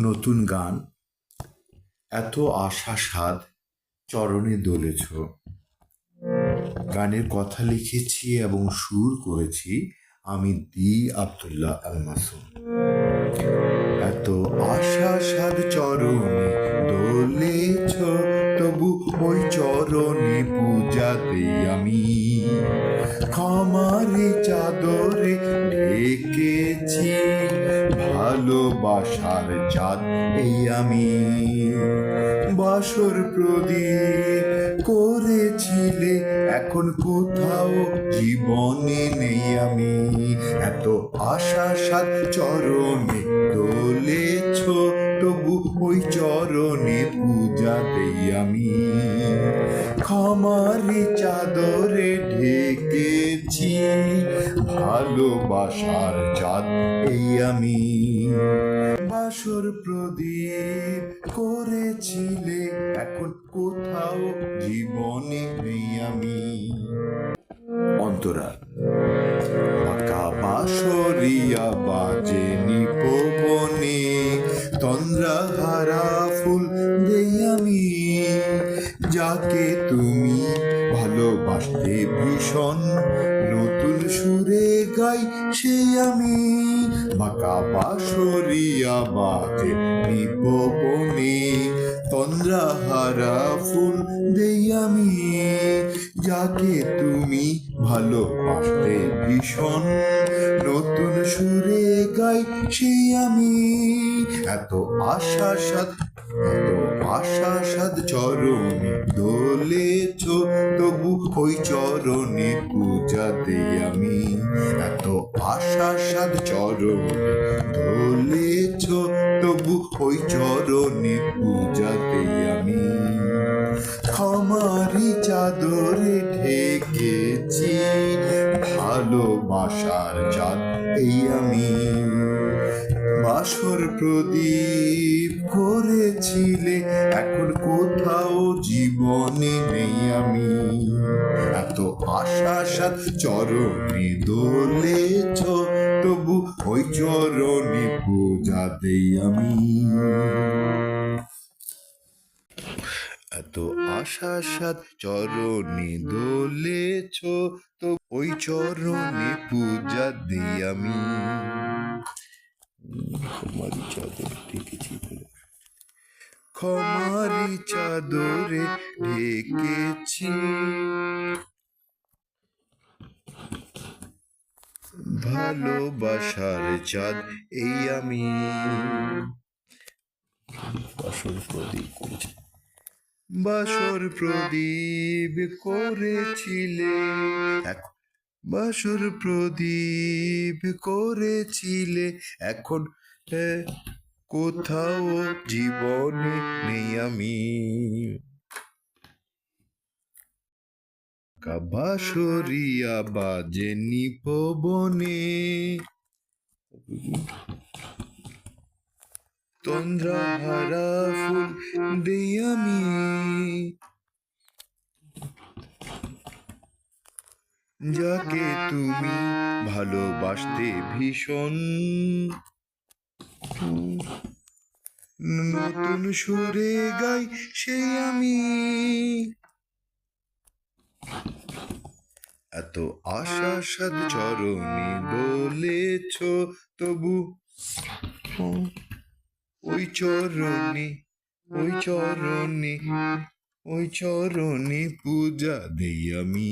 নতুন গান। এত আশা স্বাদ চরণে দোলেছ। গানের কথা লিখেছি এবং সুর করেছি আমি দি আব্দুল্লাহ আল মাসুম এত আশা স্বাদ চরণে দোলেছ, তবু ওই চরণে পূজা দেই আমি। খামারে চাদরে ভালোবাসার চাঁদ এই আমি। বাসর প্রদীপ করেছিলে, এখন কোথাও জীবনে নেই আমি। এত আশা সাত চরণে দোলেছ, তবু ওই চরণে পূজা দেই আমি। খামারি চাদরে ঢেকেছি, ভালোবাসার চাঁদ এই আমি। বাসর প্রদীপ করেছিলে, এখন কোথাও জীবনে নেই আমি। অন্তরা, পাকা বাসরিয়া বাজে নিপবনে তন্দ্রা হারা ফুল দেই আমি। যাকে ভালোবাসতে ভীষণ নতুন সুরে গাই সেই আমি। বাঁকা বাসরিয়া বাজে নিপবনে তন্দ্রা হারা ফুল দেই আমি। যাকে তুমি ভালো ভালোবাসতে ভীষণ নতুন সুরে গাই সেই আমি। এত আশা সাদ এত আশা সাদ চরণে দোলেছ, তবু ওই চরণে পূজা দেই আমি। এত আশা সাদ চরণে দোলেছ, তবু ওই চরণে পূজা দেই আমি। খামারি চাদরে ঢেকেছি ভালোবাসার চাঁদ এই আমি। বাসর প্রদীপ করেছিলে, এখন কোথাও জীবনে নেই আমি। এত আশা সাত চরণে দোলেছ, তবু ওই চরণে পূজা দেই আমি। এত আশা সাত চরণে দোলেছ, তো ওই চরণে পূজা দিই আমি। ক্ষমারি চাদর ঢেকেছি ক্ষমারি চাদরে ঢেকেছি। ভালোবাসার চাঁদ এই আমি। বাসর প্রদীপ করেছি। বাসর প্রদীপ করেছিলে। এখন বাসর প্রদীপ করেছিলে। এখন কোথাও জীবনে নেই আমি। বাসরিয়া বাজে নিপবনে তন্দ্রা হারা ফুল দেই আমি। যাকে তুমি ভালোবাসতে ভীষণ নতুন সুরে গাই সেই আমি। এত আশা সাদ চরণে বলেছ তবু ওই চরণে ওই চরণে ওই চরণে পূজা দেই আমি